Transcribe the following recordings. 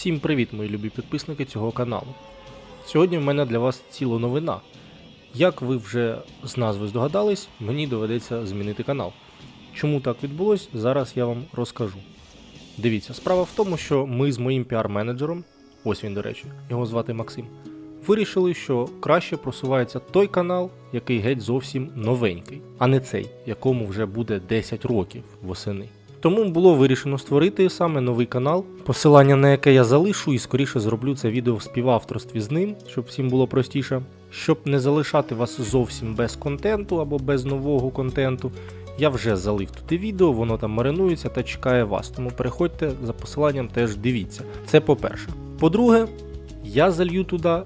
Всім привіт, мої любі підписники цього каналу. Сьогодні в мене для вас ціла новина. Як ви вже з назви здогадались, мені доведеться змінити канал. Чому так відбулось, зараз я вам розкажу. Дивіться, справа в тому, що ми з моїм піар-менеджером, ось він, до речі, його звати Максим, вирішили, що краще просувається той канал, який геть зовсім новенький, а не цей, якому вже буде 10 років восени. Тому було вирішено створити саме новий канал, посилання на яке я залишу і скоріше зроблю це відео в співавторстві з ним, щоб всім було простіше. Щоб не залишати вас зовсім без контенту або без нового контенту, я вже залив туди відео, воно там маринується та чекає вас. Тому переходьте за посиланням, теж дивіться. Це по-перше. По-друге, я залью туди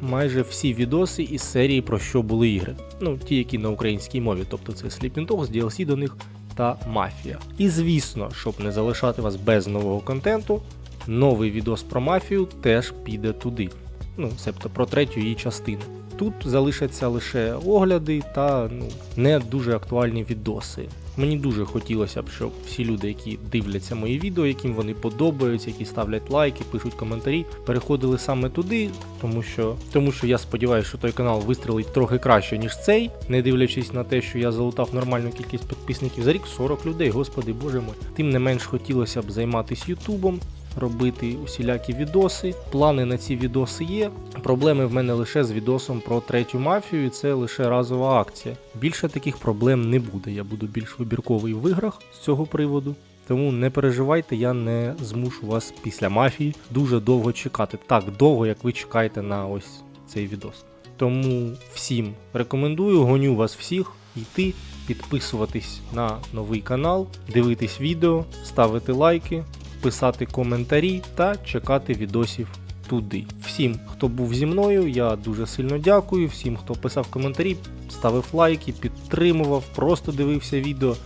майже всі відоси із серії про що були ігри. Ну, ті, які на українській мові, тобто це Sleeping Dogs, DLC до них та Мафія. І звісно, щоб не залишати вас без нового контенту, новий відос про мафію теж піде туди. Ну, себто про третю її частину. Тут залишаться лише огляди та ну, не дуже актуальні відоси. Мені дуже хотілося б, щоб всі люди, які дивляться мої відео, яким вони подобаються, які ставлять лайки, пишуть коментарі, переходили саме туди, тому що, тому що я сподіваюся, що той канал вистрілить трохи краще, ніж цей, не дивлячись на те, що я залутав нормальну кількість підписників за рік 40 людей, господи боже мой. Тим не менш хотілося б займатися Ютубом, робити усілякі відоси. Плани на ці відоси є. Проблеми в мене лише з відосом про третю мафію, і це лише разова акція. Більше таких проблем не буде. Я буду більш вибірковий в іграх з цього приводу. Тому не переживайте, я не змушу вас після мафії дуже довго чекати. Так довго, як ви чекаєте на ось цей відос. Тому всім рекомендую, гоню вас всіх йти, підписуватись на новий канал, дивитись відео, ставити лайки, писати коментарі та чекати відосів туди. Всім, хто був зі мною, я дуже сильно дякую. Всім, хто писав коментарі, ставив лайки, підтримував, просто дивився відео.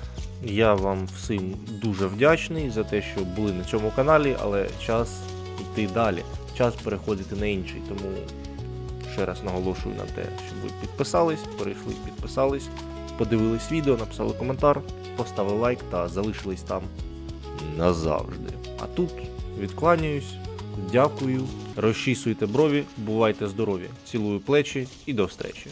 Я вам всім дуже вдячний за те, що були на цьому каналі, але час йти далі, час переходити на інший. Тому ще раз наголошую на те, щоб ви підписались, перейшли, підписались, подивились відео, написали коментар, поставили лайк та залишились там назавжди. А тут відкланяюсь, дякую, розчісуйте брові, бувайте здорові, цілую плечі і до встречі.